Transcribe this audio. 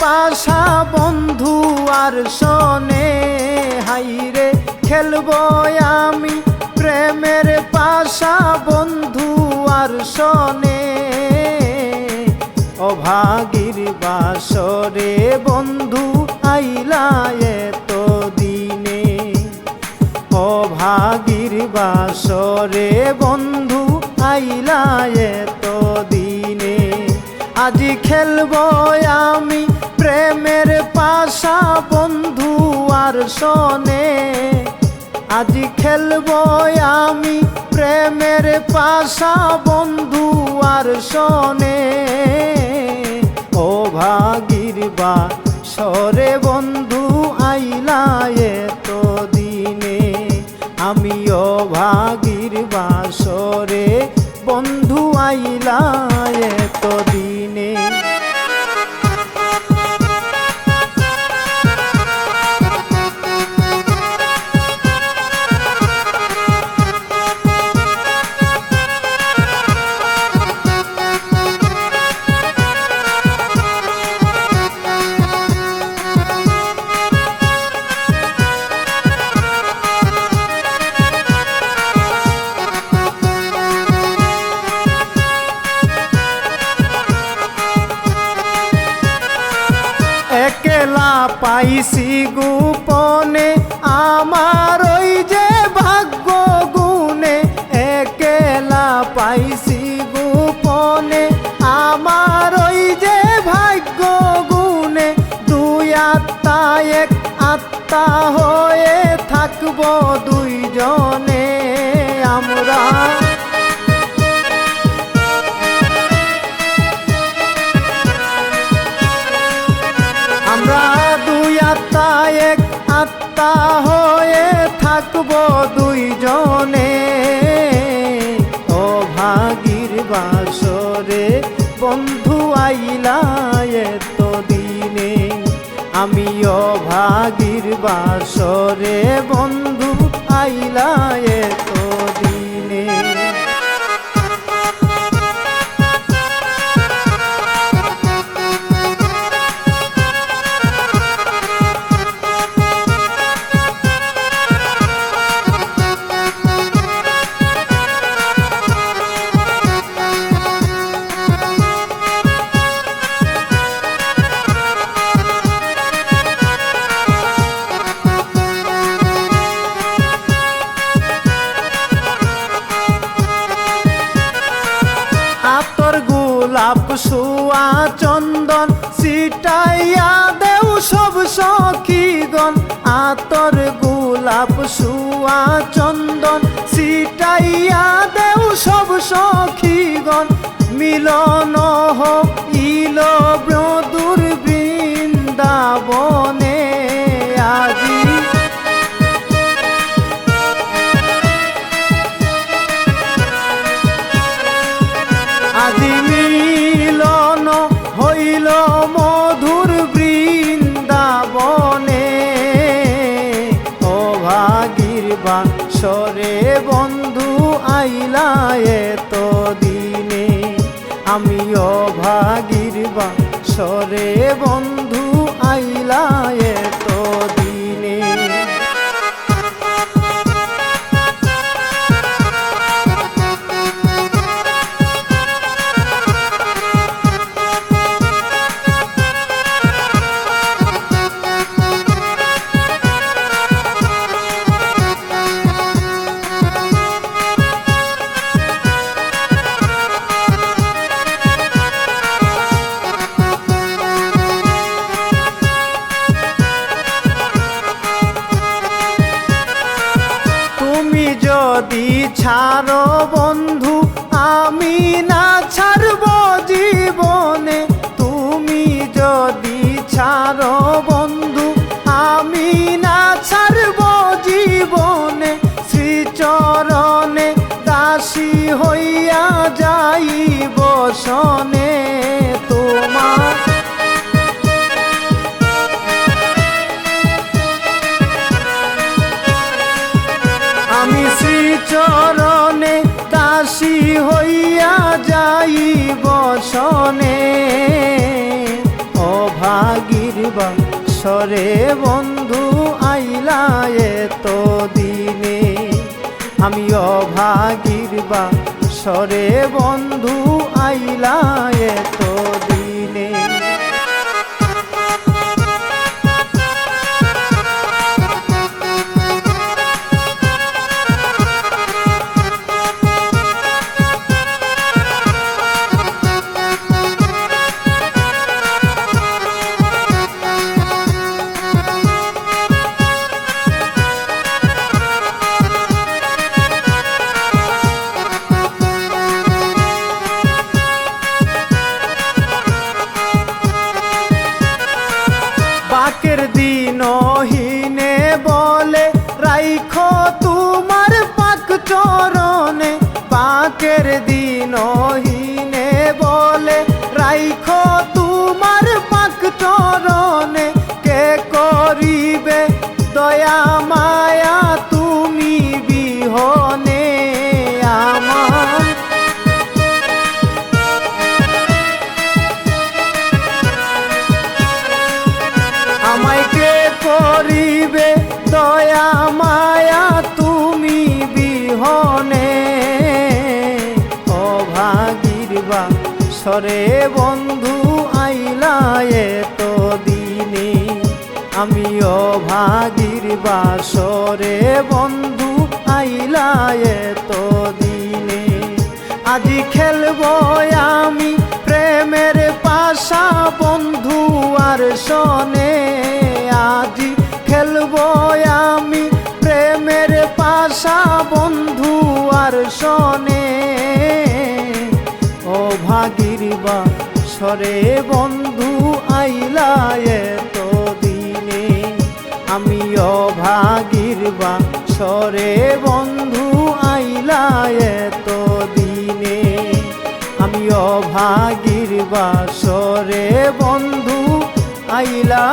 পাশা বন্ধু আর শোনে হাইরে খেলব আমি প্রেমের পাশা বন্ধু আর সনে অভাগীর বাসরে বন্ধু, আইলা এত দিনে অভাগীর বাসরে বন্ধু, আইলা এত দিনে আজি খেলব আমি প্রেমের পাশা বন্ধু আর শোনে। আজি খেলব আমি প্রেমের পাশা বন্ধু আর শোনে। ও ভাগির বা সরে বন্ধু, আইলা পাইছি গোপনে আমার গোলাপ সোয়া চন্দন সিটাইয়া দেও সব সখীগণ। আতর গোলাপ সোয়া চন্দন সিটাইয়া দেও সব সখীগণ। মিলন হোক ইল ব্রদুর বৃন্দাবনে আজি। আজি আইলা এত দিনে আমি ও বা সরে বন্ধু হইয়া যাইব সনে তোমার। আমি শ্রীচরণে দাসী হইয়া যাই বসনে অভাগী সরে বন্ধু সরে বন্ধু আইলা এত দিন হিনে বলে, রাইখো তোমার পাক চরণে। কে করিবে দয়া, মায়া তুমি বিহনে আমার? আমায় কে করিবে সরে বন্ধু আইলায় তো দিনে আমি অভাগীর বা সরে বন্ধু আইলায় তো দিনে আজি খেলব আমি ভাগির বা সরে বন্ধু আইলা এত দিনে। আমি অভাগিরবা সরে বন্ধু আইলা এত দিনে। আমি অভাগিরবা সরে বন্ধু আইলা